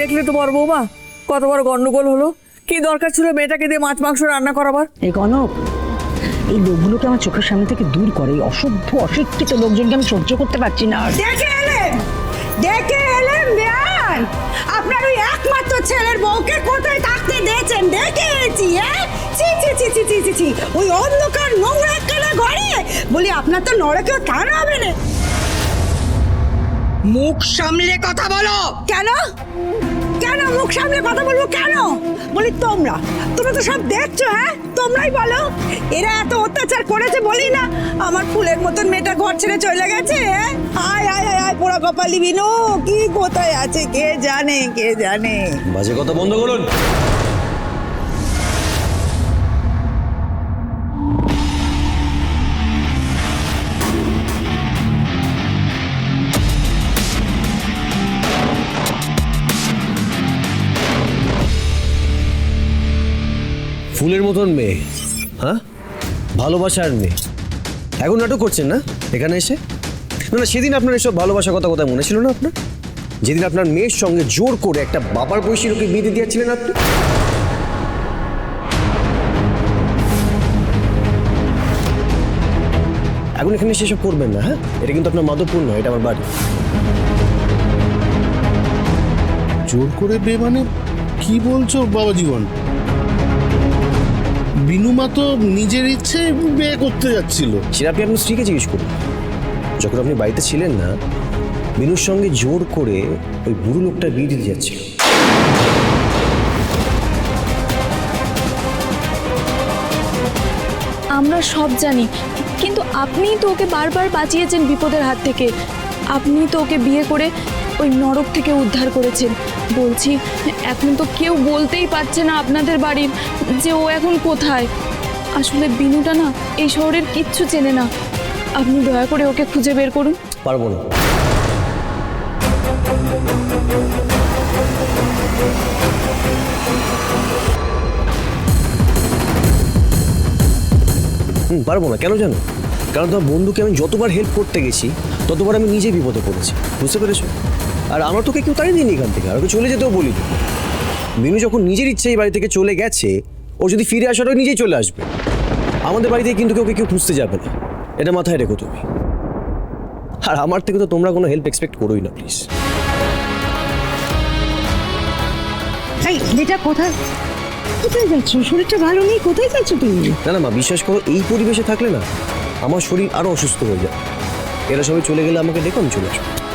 দেখলে তোমার বৌমা কত বড় গন্ডগোল হলো। কি দরকার ছিল মেয়েটাকে দিয়ে মাছ মাংস রান্না করাবার? এই কনক এই লোকগুলোকে আমার চোখের সামনে থেকে দূর করে এই অসভ্য অশিক্ষিত লোকজনকে আমি সহ্য করতে পারছি না দেখে এলেন দেখে এলেন বেয়ান। আপনার ওই একমাত্র ছেলের বউকে কোথায় থাকতে দিয়েছেন? দেখে এসেছি হ্যাঁ? ছি ছি ছি ছি ছি ছি ওই অন্ধকার নোংরা কালা ঘরে। বলি আপনার তো নরকেও টান হবে না। মুখ সামলে কথা বলো। কেন? কেন মুখ সামলে কথা বলব? কেন? বলি তোমরা। তোমরা তো সব দেখছ হ্যাঁ? তোমরাই বলো। এরা এত অত্যাচার করেছে বলি না। আমার ফুলের মতন মেয়েটা ঘর ছেড়ে চলে গেছে হ্যাঁ? আয় আয় আয় আয় পোড়া কপালি বিনু। কি কোথায় আছে কে জানে কে জানে? বাজে কথা বন্ধ করুন। ফুলের মতন মেয়ে। হ্যাঁ? ভালোবাসার মেয়ে। এখন নাটক করছেন না? এখানে এসে? না না, সেদিন আপনার এসব ভালোবাসার কথা কথা মনে ছিল না আপনার? যেদিন আপনার মেয়ের সঙ্গে জোর করে একটা বাবার বয়সী লোকে বিয়ে দিয়েছিলেন আপনি? এখন এখানে সেসব করবেন না হ্যাঁ? এটা কিন্তু আপনার মাধবপুর নয়, এটা আমার বাড়ি। জোর করে বে মানে কি বলছো বাবা জীবন বিনুমা তো নিজের ইচ্ছে বিয়ে করতে যাচ্ছিল। সেটা আপনি আপনার স্ত্রীকে জিজ্ঞেস করুন। যখন আপনি বাড়িতে ছিলেন না মিনুর সঙ্গে জোর করে ওই বুড়ো লোকটা বিয়ে দিতে যাচ্ছিল। আমরা সব জানি কিন্তু আপনিই তো ওকে বারবার বাঁচিয়েছেন বিপদের হাত থেকে। আপনি তো ওকে বিয়ে করে ওই নরক থেকে উদ্ধার করেছেন। বলছি, এখন তো কেউ বলতেই পারছে না আপনাদের বাড়ির যে ও এখন কোথায়। আসলে বিনুটা না এই শহরের কিচ্ছু চেনে না। আপনি দয়া করে ওকে খুঁজে বের করুন। পারব না। পারব না। কেন জানো? কারণ তোমার বন্ধুকে আমি যতবার হেল্প করতে গেছি ততবার আমি নিজে বিপদে পড়েছি বুঝতে পেরেছ? আর আমার তোকে কেউ তাই দিইনি এখান থেকে আর ওকে চলে যেতেও বলি মিনু যখন নিজের ইচ্ছে এই বাড়ি থেকে চলে গেছে ও যদি ফিরে আসার ওই নিজেই চলে আসবে। আমাদের বাড়িতে কিন্তু কেউ ওকে কেউ খুঁজতে যাবে না। এটা মাথায় রেখো তুমি। আর আমার থেকে তো তোমরা কোনো হেল্প এক্সপেক্ট করোই না প্লিজ এই এটা কোথায়? কোথায় যাচ্ছ? শরীরটা ভালো নেই? কোথায় যাচ্ছ তুমি? না না মা বিশ্বাস করো এই পরিবেশে থাকলে না আমার শরীর আরও অসুস্থ হয়ে যায়। এরা সবাই চলে গেলে আমাকে দেখুন চলে আসব।